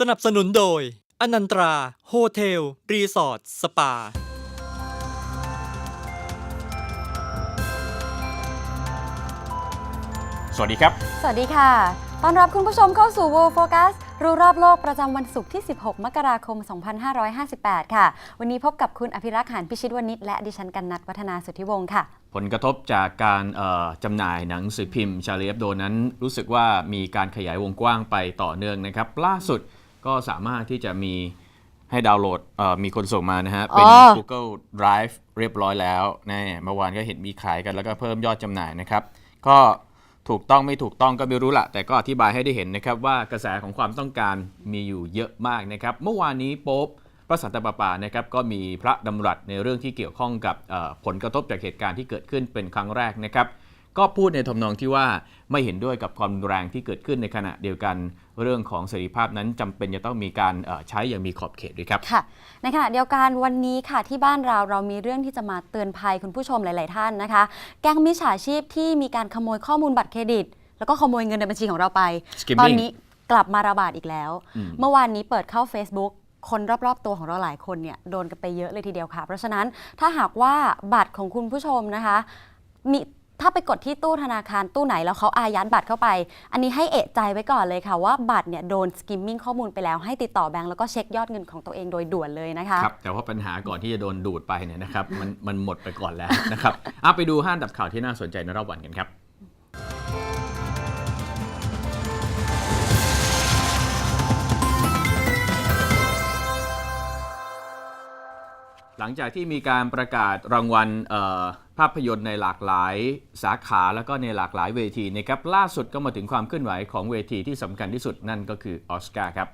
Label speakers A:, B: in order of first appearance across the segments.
A: สนับสนุนโดย อนันตรา โฮเทล รีสอร์ท สปา
B: สวัสดีครับ
C: สวัสดีค่ะ ต้อนรับคุณผู้ชมเข้าสู่ World Focus รู้รอบโลกประจำวันศุกร์ที่ 16 มกราคม 2558 ค่ะ วันนี้พบกับคุณอภิรักษ์หานพิชิตวณิชและดิฉันกันนัทวัฒนาสุทธิวงศ์ค่ะ
B: ผลกระทบจากการเอ่อจำหน่ายหนังสือพิมพ์ชาลีเอฟโดนั้น รู้สึกว่ามีการขยายวงกว้างไปต่อเนื่องนะครับ ล่าสุด ก็สามารถที่จะมีให้ดาวน์โหลดเอ่อมีคนส่งมานะฮะ เป็น
C: อ๋อ
B: Google Drive เรียบร้อยแล้วแน่เมื่อวานก็เห็นมีขายกันแล้วก็เพิ่มยอดจำหน่ายนะครับ ก็ถูกต้องไม่ถูกต้องก็ไม่รู้ละแต่ก็อธิบายให้ได้เห็นนะครับ ว่ากระแสของความต้องการมีอยู่เยอะมากนะครับ เมื่อวานนี้โป๊ปพระสันตะปาปานะครับก็มีพระดำรัสในเรื่องที่เกี่ยวข้องกับเอ่อผลกระทบจากเหตุการณ์ที่เกิดขึ้นเป็นครั้งแรกนะครับ ก็พูดในทำนองที่ว่าไม่เห็นด้วยกับความรุนแรงที่เกิดขึ้นในขณะเดียวกัน เรื่องของเสรีภาพนั้นจำเป็นจะต้องมีการเอ่อใช้อย่างมีขอบเขตด้วยครับ
C: ค่ะ ในขณะเดียวกันวันนี้ค่ะที่บ้านเราเรามีเรื่องที่จะมาเตือนภัยคุณผู้ชมหลาย ๆ ท่านนะคะ แก๊งมิจฉาชีพที่มีการขโมยข้อมูลบัตรเครดิต แล้วก็ขโมยเงินในบัญชีของเราไป
B: Skimming
C: ตอนนี้กลับมาระบาดอีกแล้ว
B: อืม
C: เมื่อวานนี้เปิดเข้า Facebook คนรอบๆ ตัวของเราหลายคนเนี่ยโดนกันไปเยอะเลยทีเดียวค่ะ เพราะฉะนั้นถ้าหากว่าบัตรของคุณผู้ชมนะคะ มี ถ้าไปกดที่ตู้ธนาคารตู้ไหนแล้วเขาอายัดบัตรเข้าไป อันนี้ให้เอะใจไว้ก่อนเลยค่ะ ว่าบัตรเนี่ยโดนสกิมมิ่งข้อมูลไปแล้ว ให้ติดต่อแบงก์แล้วก็เช็คยอดเงินของตัวเองโดยด่วนเลยนะคะ
B: ครับแต่ว่าปัญหาก่อนที่จะโดนดูดไปเนี่ยนะครับมันมันหมดไปก่อนแล้วนะครับเอาไปดูห้าดับข่าวที่น่าสนใจในรอบวันกันครับ หลังจากที่มีการประกาศรางวัลภาพยนตร์ในหลากหลายสาขาแล้วก็ในหลากหลายเวทีนะครับล่าสุดก็มาถึงความเคลื่อนไหวของเวทีที่สำคัญที่สุดนั่นก็คือออสการ์ครับ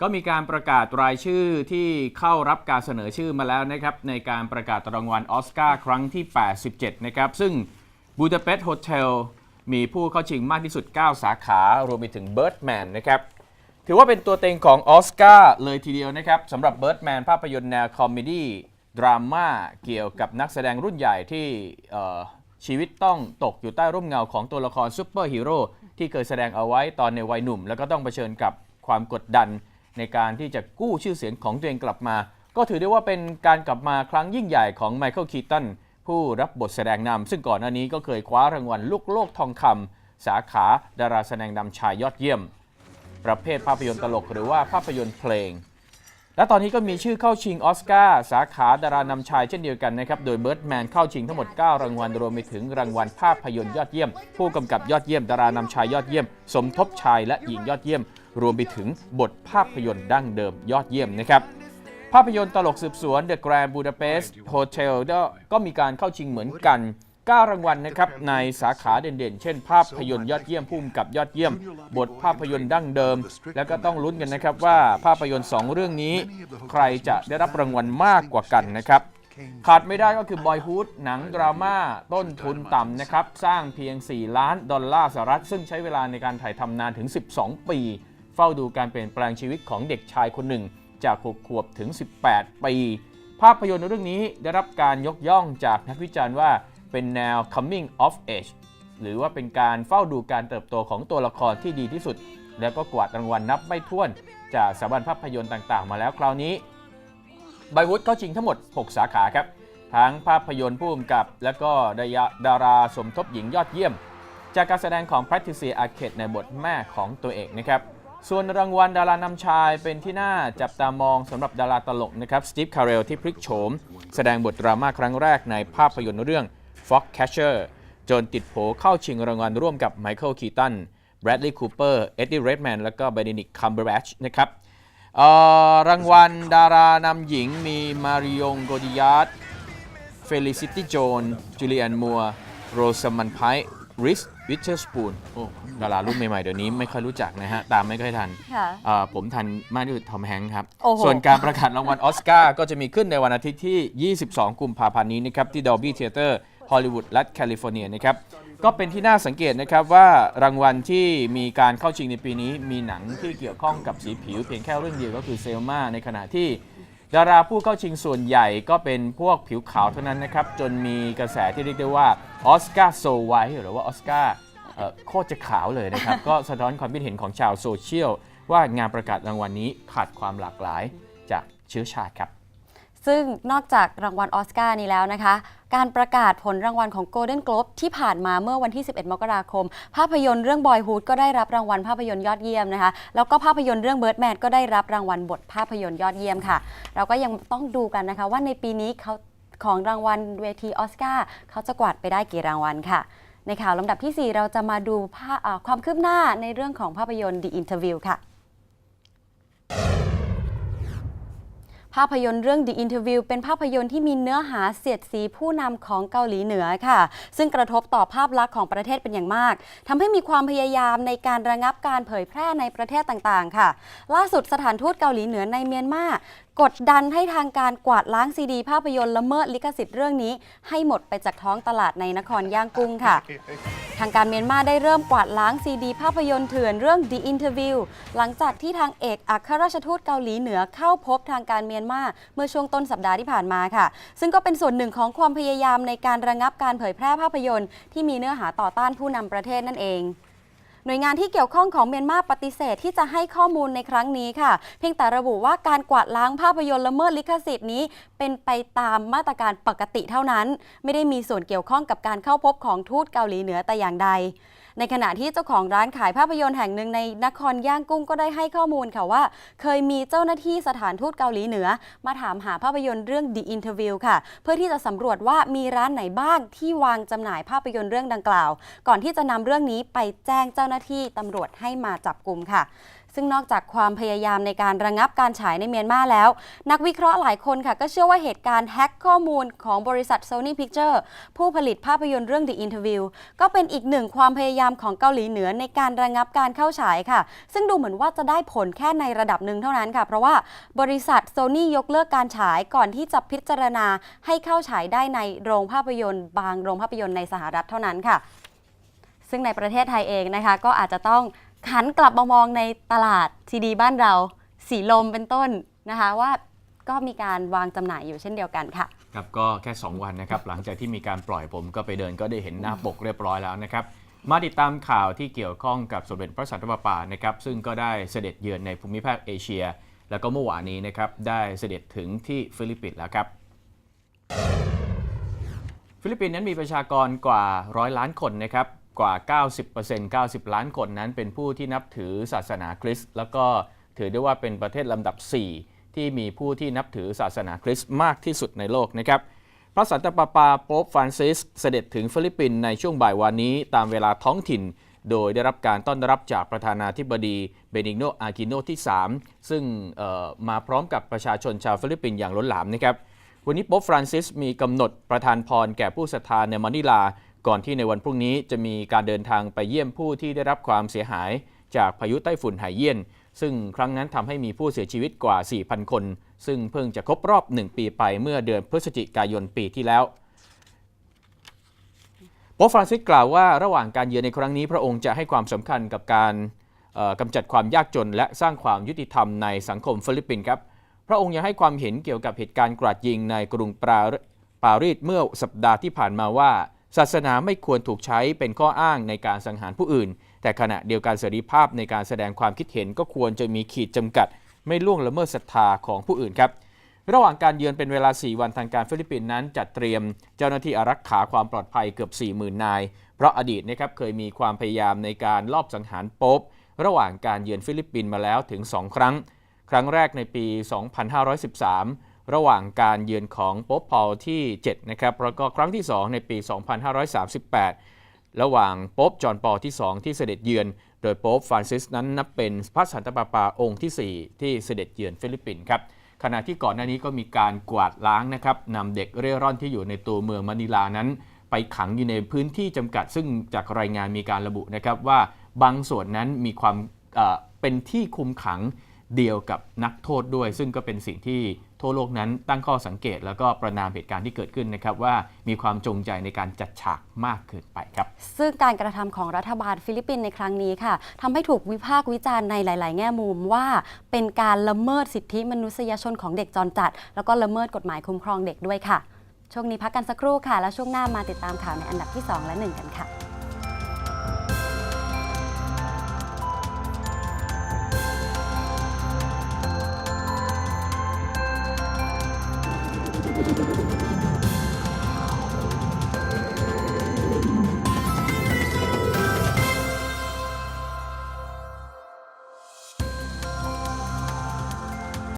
B: ก็มีการประกาศรายชื่อที่เข้ารับการเสนอชื่อมาแล้วนะครับในการประกาศรางวัลออสการ์ครั้งที่ 87 นะครับ ซึ่งบูดาเปสต์โฮเทลมีผู้เข้าชิงมากที่สุด 9 สาขารวมไปถึงเบิร์ดแมนนะครับ ถือว่าเป็นตัวเต็งของออสการ์เลยทีเดียวนะครับสำหรับเบิร์ดแมนภาพยนตร์แนวคอมเมดี้ดราม่าเกี่ยวกับนักแสดงรุ่นใหญ่ที่ชีวิตต้องตกอยู่ใต้ร่มเงาของตัวละครซูเปอร์ฮีโร่ที่เคยแสดงเอาไว้ตอนในวัยหนุ่ม แล้วก็ต้องเผชิญกับความกดดัน ในการที่จะกู้ชื่อเสียงของตัวเองกลับมา ก็ถือได้ว่าเป็นการกลับมาครั้งยิ่งใหญ่ของไมเคิลคีตันผู้รับบทแสดงนำซึ่งก่อนหน้านี้ก็เคยคว้ารางวัลลูกโลกทองคำสาขาดาราแสดงนำชายยอดเยี่ยม ประเภทภาพยนตร์ตลกหรือว่าภาพยนตร์เพลง และตอนนี้ก็มีชื่อเข้าชิงออสการ์สาขาดารานำชายเช่นเดียวกันนะครับ โดยเบิร์ดแมนเข้าชิงทั้งหมด 9 รางวัลรวมไปถึงรางวัลภาพยนตร์ยอดเยี่ยม ผู้กำกับยอดเยี่ยม ดารานำชายยอดเยี่ยม สมทบชายและหญิงยอดเยี่ยม รวมไปถึงบทภาพยนตร์ดั้งเดิมยอดเยี่ยมนะครับภาพยนตร์ตลกสืบสวน The Grand Budapest Hotel ก็มีการเข้าชิงเหมือนกัน 9 รางวัลนะครับในสาขาเด่นๆ เช่น ภาพยนตร์ยอดเยี่ยมพุ่มกับยอดเยี่ยม บทภาพยนตร์ดั้งเดิม แล้วก็ต้องลุ้นกันนะครับว่าภาพยนตร์ 2 เรื่องนี้ ใครจะได้รับรางวัลมากกว่ากันนะครับขาดไม่ได้ก็คือ Boyhood หนังดราม่าต้นทุนต่ำนะครับ สร้างเพียง 4 ล้านดอลลาร์สหรัฐ ซึ่งใช้เวลาในการถ่ายทำนานถึง 12 ปี เฝ้าดูการเปลี่ยนแปลงชีวิตของเด็กชายคนหนึ่ง จาก6ขวบถึง 18 ปี ภาพยนตร์เรื่องนี้ได้รับการยกย่องจากนักวิจารณ์ว่า เป็นแนว coming of age หรือว่าเป็นการเฝ้าดูการเติบโตของตัวละครที่ดีที่สุด แล้วก็กวาดรางวัลนับไม่ถ้วน จากสถาบันภาพยนตร์ต่างๆ มาแล้วคราวนี้ไบวุฒเข้าชิงทั้งหมด 6 สาขาครับ ทั้งภาพยนตร์ผู้กำกับ และก็ดายะดาราสมทบหญิงยอดเยี่ยม จากการแสดงของ Patricia Arquette ในบทแม่ของตัวเอกนะครับ ส่วนรางวัลดารานำชายเป็นที่น่าจับตามองสำหรับดาราตลกนะครับสตีฟคาร์เรลที่พลิกโฉม แสดงบทดราม่าครั้งแรกในภาพยนตร์เรื่อง Fox Catcher จนติดโผเข้าชิงรางวัลร่วมกับไมเคิลคีตันแบรดลีย์คูเปอร์เอ็ดดี้เรดแมนและก็เบเดนิกคัมเบอร์แบชนะครับเอ่อรางวัลดารานำหญิงมีมาริองโกดิยาร์ดเฟลิซิตี้โจนจูเลียนมัวโรสมันไพริสวิเชอร์สปูนโอ้ดารารุ่นใหม่ๆ เดี๋ยวนี้ไม่ค่อยรู้จักนะฮะ ตามไม่ค่อยทัน
C: ค่ะ
B: เอ่อผมทันมากที่สุดทอมแฮงค์ครับ
C: โอ้โห
B: ส่วนการประกาศรางวัลออสการ์ก็จะมีขึ้นในวันอาทิตย์ที่ 22 กุมภาพันธ์นี้นะครับ ที่ Dolby Theater ฮอลลีวูดรัฐแคลิฟอร์เนียนะครับก็เป็นที่น่าสังเกตนะครับว่ารางวัลที่มีการเข้าชิงในปีนี้ มีหนังที่เกี่ยวข้องกับสีผิวเพียงแค่เรื่องเดียวก็คือเซลมาในขณะที่ดาราผู้เข้าชิงส่วนใหญ่ก็เป็นพวกผิวขาวเท่านั้นนะครับ จนมีกระแสที่เรียกได้ว่าออสการ์โซไวหรือว่าออสการ์เอ่อโคตรจะขาวเลยนะครับ ก็สะท้อนความคิดเห็นของชาวโซเชียล ว่างานประกาศรางวัลนี้ขาดความหลากหลายจากเชื้อชาติครับ
C: ซึ่งนอกจากรางวัลออสการ์นี้แล้วนะคะ การประกาศผลรางวัลของ Golden Globe ที่ผ่านมาเมื่อวันที่ 11 มกราคม ภาพยนตร์เรื่อง Boyhood ก็ได้รับรางวัลภาพยนตร์ยอดเยี่ยมนะคะ แล้วก็ภาพยนตร์เรื่อง Birdman ก็ได้รับรางวัลบทภาพยนตร์ยอดเยี่ยมค่ะ เราก็ยังต้องดูกันนะคะ ว่าในปีนี้เขาของรางวัลเวทีออสการ์เขาจะกวาดไปได้กี่รางวัลค่ะ ในข่าวลำดับทีสี่4 เราจะมาดูภาพความคืบหน้าในเรื่องของภาพยนตร์ The Interview ค่ะ ภาพยนตร์เรื่อง The Interview เป็นภาพยนตร์ที่มีเนื้อหาเสียดสีผู้นำของเกาหลีเหนือค่ะ ซึ่งกระทบต่อภาพลักษณ์ของประเทศเป็นอย่างมากทำให้มีความพยายามในการระงับการเผยแพร่ในประเทศต่างๆ ค่ะ ล่าสุดสถานทูตเกาหลีเหนือในเมียนมากดดันให้ทางการกวาดล้างซีดี ภาพยนตร์ละเมิดลิขสิทธิ์เรื่องนี้ ให้หมดไปจากท้องตลาดในนครย่างกุ้งค่ะ ทางการเมียนมาได้เริ่มกวาดล้างซีดี ภาพยนตร์เถื่อนเรื่อง The Interview หลังจากที่ทางเอกอัครราชทูตเกาหลีเหนือเข้าพบทางการเมียนมาเมื่อช่วงต้นสัปดาห์ที่ผ่านมาค่ะ ซึ่งก็เป็นส่วนหนึ่งของความพยายามในการระงับการเผยแพร่ภาพยนตร์ ที่มีเนื้อหาต่อต้านผู้นำประเทศนั่นเอง หน่วยงานที่เกี่ยวข้องของเมียนมาปฏิเสธที่จะให้ข้อมูลในครั้งนี้ค่ะ เพียงแต่ระบุว่าการกวาดล้างภาพยนตร์ละเมิดลิขสิทธิ์นี้ เป็นไปตามมาตรการปกติเท่านั้น ไม่ได้มีส่วนเกี่ยวข้องกับการเข้าพบของทูตเกาหลีเหนือแต่อย่างใด ในขณะที่เจ้าของร้านขายภาพยนตร์แห่งหนึ่งในนครย่างกุ้งก็ได้ให้ข้อมูลค่ะว่า เคยมีเจ้าหน้าที่สถานทูตเกาหลีเหนือ มาถามหาภาพยนตร์เรื่อง The Interview ค่ะ เพื่อที่จะสำรวจว่ามีร้านไหนบ้างที่วางจำหน่ายภาพยนตร์เรื่องดังกล่าว ก่อนที่จะนำเรื่องนี้ไปแจ้งเจ้าหน้าที่ตำรวจให้มาจับกลุ่มค่ะ ซึ่งนอกจากความพยายามในการระงับการฉายในเมียนมาแล้ว นักวิเคราะห์หลายคนค่ะ ก็เชื่อว่าเหตุการณ์แฮ็กข้อมูลของบริษัท Sony Picture ผู้ผลิตภาพยนตร์เรื่อง The Interview ก็เป็นอีกหนึ่งความพยายามของเกาหลีเหนือในการระงับการเข้าฉายค่ะ ซึ่งดูเหมือนว่าจะได้ผลแค่ในระดับหนึ่งเท่านั้นค่ะ เพราะว่าบริษัท Sony ยกเลิกการฉายก่อนที่จะพิจารณาให้เข้าฉายได้ในโรงภาพยนตร์ บางโรงภาพยนตร์ในสหรัฐเท่านั้นค่ะ ซึ่งในประเทศไทยเองนะคะก็อาจจะต้อง หันกลับมามองในตลาดซีดีบ้านเรา สีลมเป็นต้นนะคะว่าก็มีการวางจำหน่ายอยู่เช่นเดียวกันค่ะ
B: ครับก็แค่ 2 วันนะครับ หลังจากที่มีการปล่อยผมก็ไปเดินก็ได้เห็นหน้าปกเรียบร้อยแล้วนะครับ มาติดตามข่าวที่เกี่ยวข้องกับสมเด็จพระสันตะปาปานะครับซึ่งก็ได้เสด็จเยือนในภูมิภาคเอเชีย แล้วก็เมื่อวานนี้นะครับได้เสด็จถึงที่ฟิลิปปินส์แล้วครับ ฟิลิปปินส์นั้นมีประชากรกว่าร้อยล้านคนนะครับ กว่า 90% 90 ล้านคนนั้นเป็นผู้ที่นับถือศาสนาคริสต์แล้วก็ถือได้ว่าเป็นประเทศลำดับ 4 ที่มีผู้ที่นับถือศาสนาคริสต์มากที่สุดในโลกนะครับพระสันตะปาปาโป๊ปฟรานซิสเสด็จถึงฟิลิปปินส์ในช่วงบ่ายวันนี้ตามเวลาท้องถิ่น โดยได้รับการต้อนรับจากประธานาธิบดีเบนิโนอากิโนที่ 3 ซึ่งมาพร้อมกับประชาชนชาวฟิลิปปินส์อย่างล้นหลามนะครับวันนี้โป๊ปฟรานซิสมีกำหนดประทานพรแก่ผู้ศรัทธาในมะนิลา ก่อนที่ในวันพรุ่งนี้จะมีการเดินทางไปเยี่ยมผู้ที่ได้รับความเสียหาย จากพายุไต้ฝุ่นไหเยี่ยน ซึ่งครั้งนั้นทำให้มีผู้เสียชีวิตกว่า 4,000 คน ซึ่งเพิ่งจะครบรอบ 1 ปีไปเมื่อเดือนพฤศจิกายนปีที่แล้วโป๊ปฟรานซิสกล่าวว่าระหว่างการเยือนในครั้งนี้พระองค์จะให้ความสำคัญกับการเอ่อกำจัดความยากจน และสร้างความยุติธรรมในสังคมฟิลิปปินส์ครับพระองค์ยังให้ความเห็นเกี่ยวกับเหตุการณ์กราดยิงในกรุงปาปารีสเมื่อสัปดาห์ที่ผ่านมาว่า ศาสนาไม่ควรถูกใช้เป็นข้ออ้างในการสังหารผู้อื่น แต่ขณะเดียวกันเสรีภาพในการแสดงความคิดเห็นก็ควรจะมีขีดจำกัด ไม่ล่วงละเมิดศรัทธาของผู้อื่นครับ ระหว่างการเยือนเป็นเวลา 4 วันทางการฟิลิปปินส์นั้นจัดเตรียมเจ้าหน้าที่อารักขาความปลอดภัยเกือบ 40,000 นาย เพราะอดีตนะครับเคยมีความพยายามในการลอบสังหารโป๊ประหว่างการเยือนฟิลิปปินส์มาแล้วถึง 2 ครั้ง ครั้งแรกในปี 2513 ระหว่างการเยือนของโป๊ปพอลที่7นะครับแล้วก็ครั้งที่ 2 ในปี 2538 ระหว่างโป๊ปจอห์นปอที่ 2 ที่เสด็จเยือน โดยโป๊ปฟรานซิสนั้นนับเป็นพระสันตะปาปาองค์ที่ 4 ที่เสด็จเยือนฟิลิปปินส์ครับขณะที่ก่อนหน้านี้ก็มีการกวาดล้างนะครับนำเด็กเร่ร่อนที่อยู่ในตัวเมืองมะนิลานั้น ไปขังอยู่ในพื้นที่จำกัด ซึ่งจากรายงานมีการระบุนะครับว่าบางส่วนนั้นมีความเป็นที่คุมขังเดียวกับนักโทษด้วย ซึ่งก็เป็นสิ่งที่ ทั่วโลกนั้นตั้งข้อสังเกต แล้วก็ประนามเหตุการณ์ที่เกิดขึ้นนะครับว่ามีความจงใจในการจัดฉากมากเกินไปครับ
C: ซึ่งการกระทำของรัฐบาลฟิลิปปินส์ในครั้งนี้ค่ะทำให้ถูกวิพากษ์วิจารณ์ในหลาย ๆ แง่มุมว่า เป็นการละเมิดสิทธิมนุษยชนของเด็กจรจัด แล้วก็ละเมิดกฎหมายคุ้มครองเด็กด้วยค่ะ ช่วงนี้พักกันสักครู่ค่ะ แล้วช่วงหน้ามาติดตามข่าวในอันดับที่ 2 และ 1 กันค่ะ